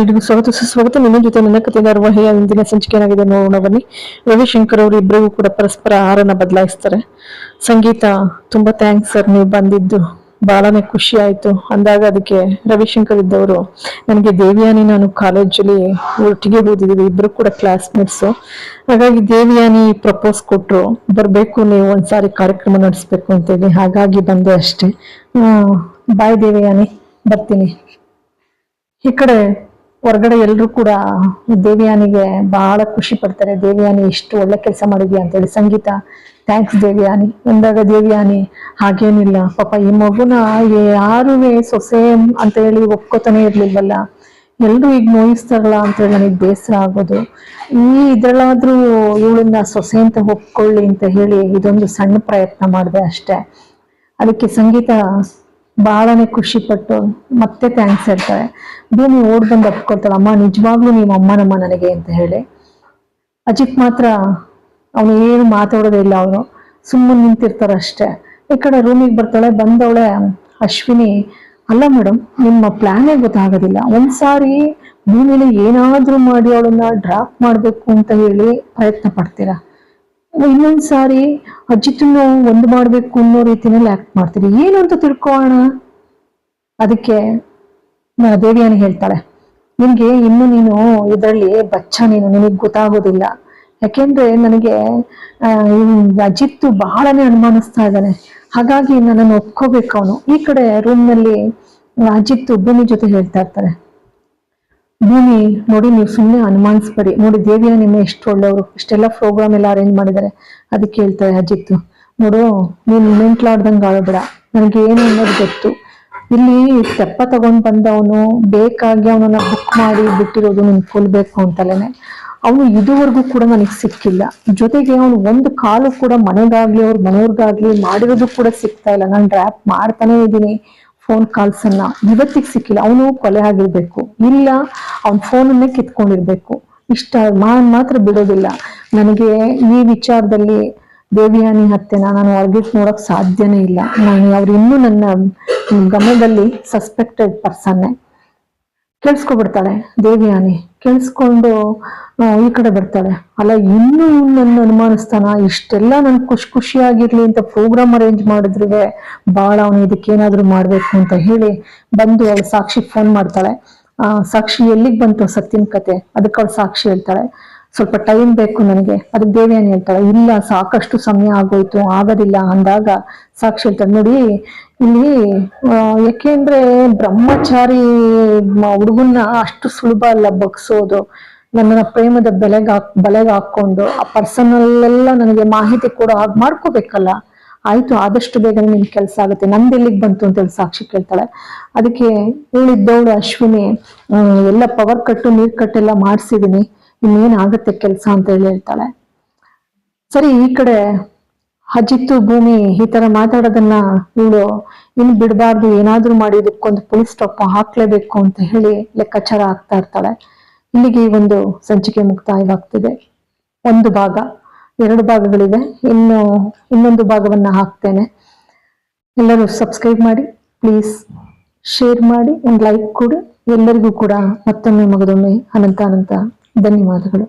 ಎಲ್ರಿಗೂ ಸ್ವಾಗತ, ಸುಸ್ವಾಗತ. ನಿಮ್ಮ ಜೊತೆ ನನ್ನ ಕಥೆ ಧಾರಾವಾಹಿಯ ಇಂದಿನ ಸಂಚಿಕೆ ಏನಾಗಿದೆ ನೋಡೋಣ, ಬನ್ನಿ. ರವಿಶಂಕರ್ ಅವರು ಇಬ್ಬರಿಗೂ ಕೂಡ ಪರಸ್ಪರ ಆಹಾರನ ಬದಲಾಯಿಸ್ತಾರೆ. ಸಂಗೀತ, ತುಂಬಾ ಥ್ಯಾಂಕ್ಸ್ ಸರ್ ನೀವು ಬಂದಿದ್ದು. ಬಹಳನೇ ಖುಷಿ ಆಯ್ತು. ಅಂದಾಗ ಅದಕ್ಕೆ ರವಿಶಂಕರ್ ಇದ್ದವರು, ನನಗೆ ದೇವಿಯಾನಿ ನಾನು ಕಾಲೇಜಲ್ಲಿ ಒಟ್ಟಿಗೆ ಓದಿದ್ದೀವಿ ಇಬ್ರು ಕೂಡ ಕ್ಲಾಸ್ಮೇಟ್ಸ್ ಹಾಗಾಗಿ ದೇವಿಯಾನಿ ಪ್ರಪೋಸ್ ಕೊಟ್ಟರು ಬರಬೇಕು, ನೀವು ಒಂದ್ಸಾರಿ ಕಾರ್ಯಕ್ರಮ ನಡೆಸ್ಬೇಕು ಅಂತೇಳಿ. ಹಾಗಾಗಿ ಬಂದೆ ಅಷ್ಟೇ. ಬಾಯ್ ದೇವಿಯಾನಿ. ಬರ್ತೀನಿ. ಈ ಕಡೆ ಹೊರಗಡೆ ಎಲ್ಲರೂ ಕೂಡ ದೇವಿಯಾನಿಗೆ ಬಹಳ ಖುಷಿ ಪಡ್ತಾರೆ. ದೇವಿಯಾನಿ ಇಷ್ಟು ಒಳ್ಳೆ ಕೆಲಸ ಮಾಡಿದ್ಯಾ ಅಂತೇಳಿ. ಸಂಗೀತ ಥ್ಯಾಂಕ್ಸ್ ದೇವಿಯಾನಿ. ಎಂದಾಗ ದೇವಿಯಾನಿ, ಹಾಗೇನಿಲ್ಲ, ಪಾಪ ಈ ಮಗುನ ಯಾರೂ ಸೊಸೆ ಅಂತ ಹೇಳಿ ಒಪ್ಕೋತಾನೆ ಇರ್ಲಿಲ್ವಲ್ಲ. ಎಲ್ರು ಈಗ ನೋಯಿಸ್ತಾರಲ್ಲ ಅಂತೇಳಿ ನನಗೆ ಬೇಸರ ಆಗೋದು. ಈ ಇದ್ರಲ್ಲಾದ್ರೂ ಇವಳನ್ನ ಸೊಸೆ ಅಂತ ಒಪ್ಕೊಳ್ಳಿ ಅಂತ ಹೇಳಿ ಇದೊಂದು ಸಣ್ಣ ಪ್ರಯತ್ನ ಮಾಡಿದೆ ಅಷ್ಟೇ. ಅದಕ್ಕೆ ಸಂಗೀತ ಬಹಳನೇ ಖುಷಿ ಪಟ್ಟು ಮತ್ತೆ ಥ್ಯಾಂಕ್ಸ್ ಹೇಳ್ತಾರೆ. ಭೂಮಿ ಓಡ್ ಬಂದು ಅಪ್ಕೊಳ್ತಾಳೆ ಅಮ್ಮ, ನಿಜವಾಗ್ಲೂ ನೀವು ಅಮ್ಮನಮ್ಮ ನನಗೆ ಅಂತ ಹೇಳಿ. ಅಜಿತ್ ಮಾತ್ರ ಅವನು ಏನು ಮಾತಾಡೋದೇ ಇಲ್ಲ ಅವನು. ಸುಮ್ಮನೆ ನಿಂತಿರ್ತಾರೆ ಅಷ್ಟೇ. ಈ ಕಡೆ ರೂಮಿಗೆ ಬರ್ತಾಳೆ, ಬಂದವಳೆ ಅಶ್ವಿನಿ, ಅಲ್ಲ ಮೇಡಮ್ ನಿಮ್ಮ ಪ್ಲಾನೇ ಗೊತ್ತಾಗೋದಿಲ್ಲ. ಒಂದ್ಸಾರಿ ಭೂಮಿಲಿ ಏನಾದ್ರೂ ಮಾಡಿ ಅವಳನ್ನ ಡ್ರಾಪ್ ಮಾಡಬೇಕು ಅಂತ ಹೇಳಿ ಪ್ರಯತ್ನ ಪಡ್ತೀರಾ? ಇನ್ನೊಂದ್ ಸಾರಿ ಅಜಿತ್ನು ಒಂದು ಮಾಡ್ಬೇಕು ಅನ್ನೋ ರೀತಿನಲ್ಲಿ ಆಕ್ಟ್ ಮಾಡ್ತೀರಿ. ಏನು ಅಂತ ತಿಳ್ಕೊಳ್ಳೋಣ? ಅದಕ್ಕೆ ನ- ದೇವಿಯಾನಿ ಹೇಳ್ತಾಳೆ, ನಿನ್ಗೆ ಇನ್ನು ನೀನು ಇದರಲ್ಲಿ ಬಚ್ಚ ನೀನು, ನಿನಗೆ ಗೊತ್ತಾಗೋದಿಲ್ಲ. ಯಾಕೆಂದ್ರೆ ನನಗೆ ಅಜಿತ್ತು ಬಹಳನೇ ಅನುಮಾನಿಸ್ತಾ ಇದ್ದಾನೆ. ಹಾಗಾಗಿ ನನ್ನನ್ನು ಒಪ್ಕೋಬೇಕು ಅವನು. ಈ ಕಡೆ ರೂಮ್ನಲ್ಲಿ ಅಜಿತ್ ಭೂಮಿ ಜೊತೆ ಹೇಳ್ತಾ ಇರ್ತಾರೆ ಭೂಮಿ ನೋಡಿ ನೀವು ಸುಮ್ಮನೆ ಅನುಮಾನಿಸ್ಬೇಡಿ. ನೋಡಿ ದೇವಿಯ ನಿಮ್ಮ ಎಷ್ಟು ಒಳ್ಳೆಯವರು. ಇಷ್ಟೆಲ್ಲ ಪ್ರೋಗ್ರಾಮ್ ಎಲ್ಲ ಅರೇಂಜ್ ಮಾಡಿದ್ದಾರೆ. ಅದಕ್ಕೆ ಹೇಳ್ತಾರೆ ಅಜಿತ್ತು ನೋಡು, ನೀನು ಮೆಂಟ್ಲಾಡ್ದಂಗೆ ಆಡಬೇಡ ನನಗೆ ಏನು ಅನ್ನೋದು ಗೊತ್ತು. ಇಲ್ಲಿ ತೆಪ್ಪ ತಗೊಂಡ್ ಬಂದವನು, ಬೇಕಾಗಿ ಅವನನ್ನ ಬುಕ್ ಮಾಡಿ ಬಿಟ್ಟಿರೋದು ನಿನ್ ಕೊಲ್ಬೇಕು ಅಂತಲೇನೆ ಅವನು ಇದುವರೆಗೂ ಕೂಡ ನನಗೆ ಸಿಕ್ಕಿಲ್ಲ. ಜೊತೆಗೆ ಅವನು ಒಂದು ಕಾಲು ಕೂಡ ಮನೆಗಾಗ್ಲಿ, ಅವ್ರ ಮನೆಯವ್ರಿಗಾಗ್ಲಿ ಮಾಡಿರೋದು ಕೂಡ ಸಿಗ್ತಾ ಇಲ್ಲ. ನಾನು ರ್ಯಾಪ್ ಮಾಡ್ತಾನೆ ಇದ್ದೀನಿ. ಫೋನ್ ಕಾಲ್ಸ್ ಅನ್ನ ಇವತ್ತಿಗೆ ಸಿಕ್ಕಿಲ್ಲ. ಅವನು ಕೊಲೆ ಆಗಿರ್ಬೇಕು. ಇಲ್ಲ, ಅವನ ಫೋನನ್ನೇ ಕಿತ್ಕೊಂಡಿರ್ಬೇಕು. ಇಷ್ಟ ಮಾತ್ರ ಬಿಡೋದಿಲ್ಲ. ನನಗೆ ಈ ವಿಚಾರದಲ್ಲಿ ದೇವಿಯಾನಿ ಹತ್ಯೆನ ನಾನು ಹೊರಗಿಟ್ಟು ನೋಡಕ್ ಸಾಧ್ಯನೇ ಇಲ್ಲ. ನಾನು ಅವ್ರು ಇನ್ನೂ ನನ್ನ ಗಮನದಲ್ಲಿ ಸಸ್ಪೆಕ್ಟೆಡ್ ಪರ್ಸನ್ನೇ ಕೇಳಿಸ್ಕೊಬಿಡ್ತಾಳೆ ದೇವಿಯಾನಿ. ಕೇಳಿಸ್ಕೊಂಡು ಈ ಕಡೆ ಬರ್ತಾಳೆ. ಅಲ್ಲ, ಇನ್ನೂ ನನ್ನ ಅನುಮಾನಿಸ್ತಾನ ಇಷ್ಟೆಲ್ಲ ನನ್ ಖುಷಿ ಖುಷಿಯಾಗಿರ್ಲಿ ಅಂತ ಪ್ರೋಗ್ರಾಮ್ ಅರೇಂಜ್ ಮಾಡಿದ್ರುವೆ ಭಾಳ ಅವನು ಇದಕ್ಕೇನಾದ್ರೂ ಮಾಡಬೇಕು ಅಂತ ಹೇಳಿ ಬಂದು ಅವಳು ಸಾಕ್ಷಿ ಫೋನ್ ಮಾಡ್ತಾಳೆ. ಸಾಕ್ಷಿ ಎಲ್ಲಿಗೆ ಬಂತು ಸತ್ಯನ ಕತೆ? ಅದಕ್ಕೆ ಅವಳು ಸಾಕ್ಷಿ ಹೇಳ್ತಾಳೆ. ಸ್ವಲ್ಪ ಟೈಮ್ ಬೇಕು ನನಗೆ. ಅದಕ್ಕೆ ದೇವಿಯಾನಿ ಹೇಳ್ತಾಳೆ, ಇಲ್ಲ, ಸಾಕಷ್ಟು ಸಮಯ ಆಗೋಯ್ತು, ಆಗೋದಿಲ್ಲ. ಅಂದಾಗ ಸಾಕ್ಷಿ ಹೇಳ್ತಾಳೆ ನೋಡಿ, ಇಲ್ಲಿ ಯಾಕೆಂದ್ರೆ ಬ್ರಹ್ಮಚಾರಿ ಹುಡುಗನ್ನ ಅಷ್ಟು ಸುಲಭ ಅಲ್ಲ ಬಗ್ಸೋದು. ನನ್ನನ್ನ ಪ್ರೇಮದ ಬೆಲೆಗೆ ಹಾಕ್, ಬಲೆಗೆ ಹಾಕೊಂಡು ಆ ಪರ್ಸನಲ್ ಎಲ್ಲ ನನಗೆ ಮಾಹಿತಿ ಕೊಡೋ ಹಾಗೆ ಮಾಡ್ಕೋಬೇಕಲ್ಲ. ಆಯ್ತು, ಆದಷ್ಟು ಬೇಗ ನಿನ್ ಕೆಲಸ ಆಗುತ್ತೆ. ನಂದು ಎಲ್ಲಿಗೆ ಬಂತು ಅಂತೇಳಿ ಸಾಕ್ಷಿ ಕೇಳ್ತಾಳೆ. ಅದಕ್ಕೆ ಹೇಳಿದ್ದವಳು ಅಶ್ವಿನಿ ಎಲ್ಲ ಪವರ್ ಕಟ್ಟು ನೀರ್ ಕಟ್ಟೆಲ್ಲ ಮಾಡಿಸಿದೀನಿ. ಇನ್ನೇನ್ ಆಗುತ್ತೆ ಕೆಲಸ ಅಂತ ಹೇಳಿ ಹೇಳ್ತಾಳೆ. ಸರಿ, ಈ ಕಡೆ ಅಜಿತ್ತು, ಭೂಮಿ ಈ ತರ ಮಾತಾಡೋದನ್ನ ಇವಳು ಇನ್ ಬಿಡಬಾರ್ದು, ಏನಾದ್ರೂ ಮಾಡಿ ಇದಕ್ಕೊಂದು ಪೊಲೀಸ್ ಸ್ಟಾಪ್ ಹಾಕ್ಲೇಬೇಕು ಅಂತ ಹೇಳಿ ಲೆಕ್ಕಾಚಾರ ಆಗ್ತಾ ಇರ್ತಾಳೆ. ಇಲ್ಲಿಗೆ ಈ ಒಂದು ಸಂಚಿಕೆ ಮುಕ್ತಾಯವಾಗ್ತಿದೆ. ಒಂದು ಭಾಗ, ಎರಡು ಭಾಗಗಳಿವೆ. ಇನ್ನು ಇನ್ನೊಂದು ಭಾಗವನ್ನ ಹಾಕ್ತೇನೆ. ಎಲ್ಲರೂ ಸಬ್ಸ್ಕ್ರೈಬ್ ಮಾಡಿ ಪ್ಲೀಸ್ ಶೇರ್ ಮಾಡಿ, ಒಂದು ಲೈಕ್ ಕೊಡಿ. ಎಲ್ಲರಿಗೂ ಕೂಡ ಮತ್ತೊಮ್ಮೆ ಮಗದೊಮ್ಮೆ ಅನಂತ ಅನಂತ ಧನ್ಯವಾದಗಳು